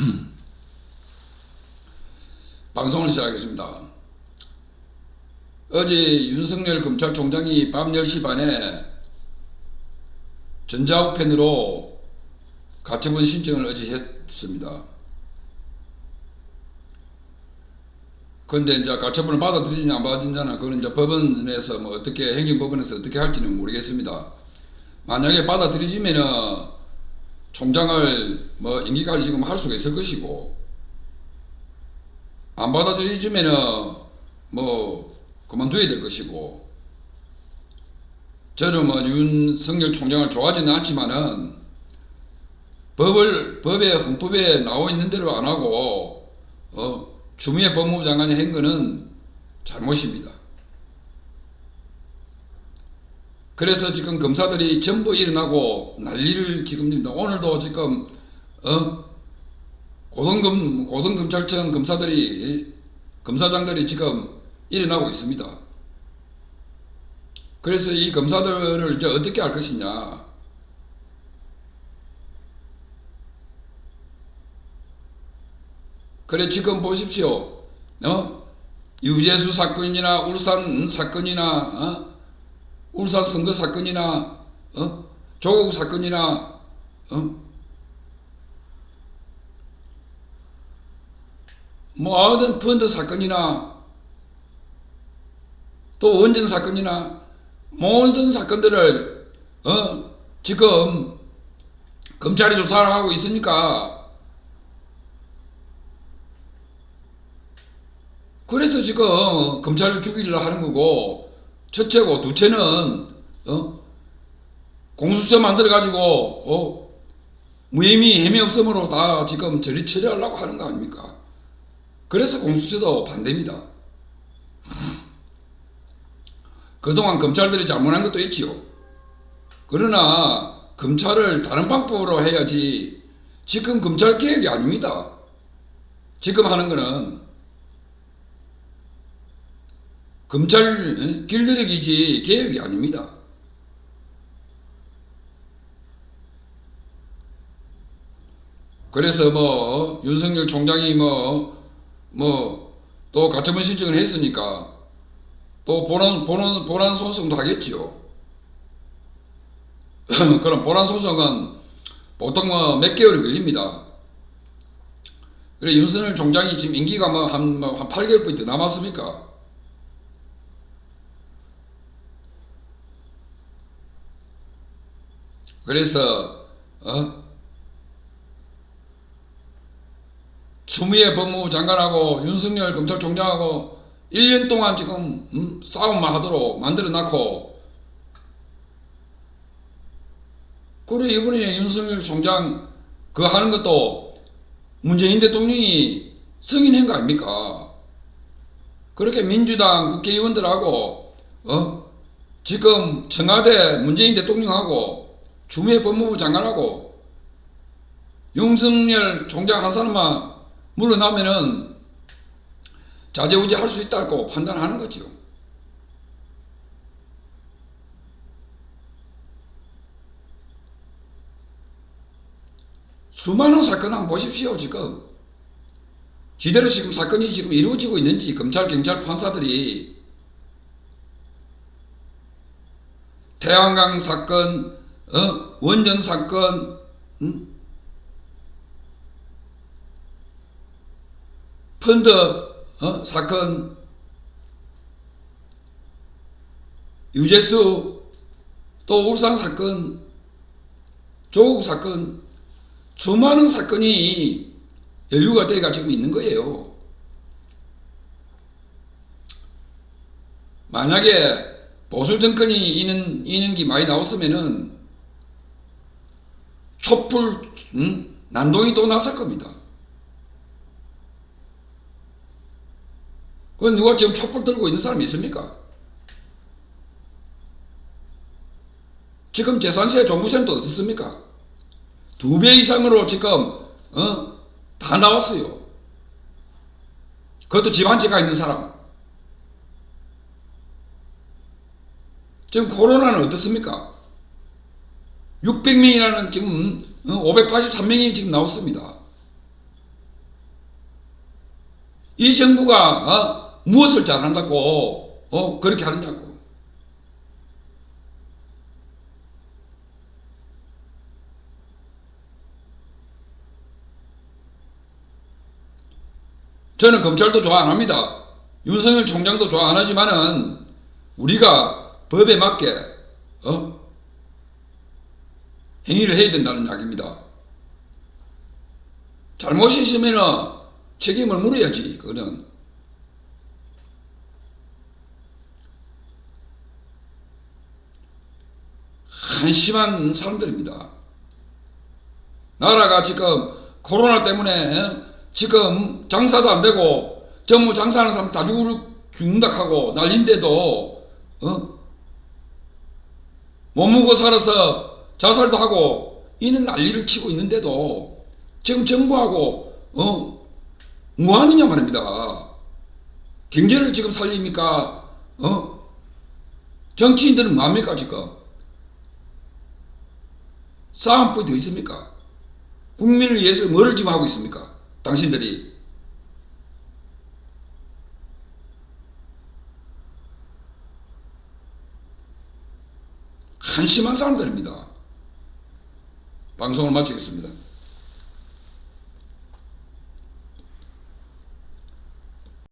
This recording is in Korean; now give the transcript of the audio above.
방송을 시작하겠습니다. 어제 윤석열 검찰총장이 밤 10시 반에 전자우편으로 가처분 신청을 어제 했습니다. 그런데 이제 가처분을 받아들이냐 안 받아들이냐는 그거는 이제 법원에서 뭐 어떻게 행정법원에서 어떻게 할지는 모르겠습니다. 만약에 받아들이지면은 총장을 뭐 임기까지 지금 할 수가 있을 것이고 안 받아들이지면은 뭐 그만둬야 될 것이고 저는 뭐 윤석열 총장을 좋아하지는 않지만은 법을 법에 헌법에 나와 있는 대로 안 하고 어 추미애 법무부 장관이 한 거는 잘못입니다. 그래서 지금 검사들이 전부 일어나고 난리를 지금 냅니다. 오늘도 지금 어 고등검 고등검찰청 검사들이 검사장들이 지금 일어나고 있습니다. 그래서 이 검사들을 이제 어떻게 할 것이냐? 그래 지금 보십시오. 어? 유재수 사건이나 울산 사건이나 어? 울산 선거 사건이나 어? 조국 사건이나 어? 뭐 어떤 펀드 사건이나 또 원전 사건이나 모든 사건들을 어? 지금 검찰이 조사를 하고 있으니까 그래서 지금 검찰을 죽이려 하는 거고 첫째고 둘째는 어? 공수처 만들어 가지고 어? 무혐의 혐의 없음으로 다 지금 처리 처리하려고 하는 거 아닙니까? 그래서 공수처도 반대입니다. 그동안 검찰들이 잘못한 것도 있지요. 그러나 검찰을 다른 방법으로 해야지 지금 검찰 개혁이 아닙니다. 지금 하는 거는 검찰 길들이기지 개혁이 아닙니다. 그래서 뭐 윤석열 총장이 뭐 뭐 또 가처분 신청을 했으니까 또 본안 본안 본안 소송도 하겠지요. 그럼 본안 소송은 보통 뭐 몇 개월이 걸립니다. 그래 윤석열 총장이 지금 임기가 뭐한한 뭐 한 8개월부터 남았습니까? 그래서 어? 추미애 법무부 장관하고 윤석열 검찰총장하고 1년 동안 지금 음, 싸움만 하도록 만들어 놨고 그래 이번에 윤석열 총장 그 하는 것도 문재인 대통령이 승인한 거 아닙니까? 그렇게 민주당 국회의원들하고 어? 지금 청와대 문재인 대통령하고 추미애 법무부 장관하고 윤석열 총장 한 사람만 물러나면은 자재우지 할 수 있다고 판단하는 거죠. 수많은 사건 한번 보십시오, 지금. 지대로 지금 사건이 지금 이루어지고 있는지 검찰, 경찰, 판사들이 태양강 사건, 어? 원전 사건, 음? 펀드 어? 사건, 유재수, 또 울산 사건, 조국 사건, 수많은 사건이 연루가 돼가 지금 있는 거예요. 만약에 보수 정권이 이는 이는기 많이 나왔으면은 촛불 음? 난동이 또 났을 겁니다. 그건 누가 지금 촛불 들고 있는 사람이 있습니까? 지금 재산세 종부세는 또 어떻습니까? 두 배 이상으로 지금 어? 다 나왔어요. 그것도 집한채가 있는 사람. 지금 코로나는 어떻습니까? 600명이라는 지금 583명이 지금 나왔습니다. 이 정부가 어? 무엇을 잘한다고 어? 그렇게 하느냐고. 저는 검찰도 좋아 안 합니다. 윤석열 총장도 좋아 안 하지만은 우리가 법에 맞게 어? 행위를 해야 된다는 이야기입니다. 잘못이 있으면은 책임을 물어야지, 그거는. 한심한 사람들입니다. 나라가 지금 코로나 때문에 지금 장사도 안 되고 전부 장사하는 사람 다 죽을 죽는다 하고 난린데도 어? 못 먹고 살아서 자살도 하고 이는 난리를 치고 있는데도 지금 정부하고 어? 뭐 하느냐 말입니다. 경제를 지금 살립니까? 어? 정치인들은 뭐 합니까 지금? 싸움법이 더 있습니까? 국민을 위해서 뭐를 지금 하고 있습니까? 당신들이 한심한 사람들입니다. 방송을 마치겠습니다.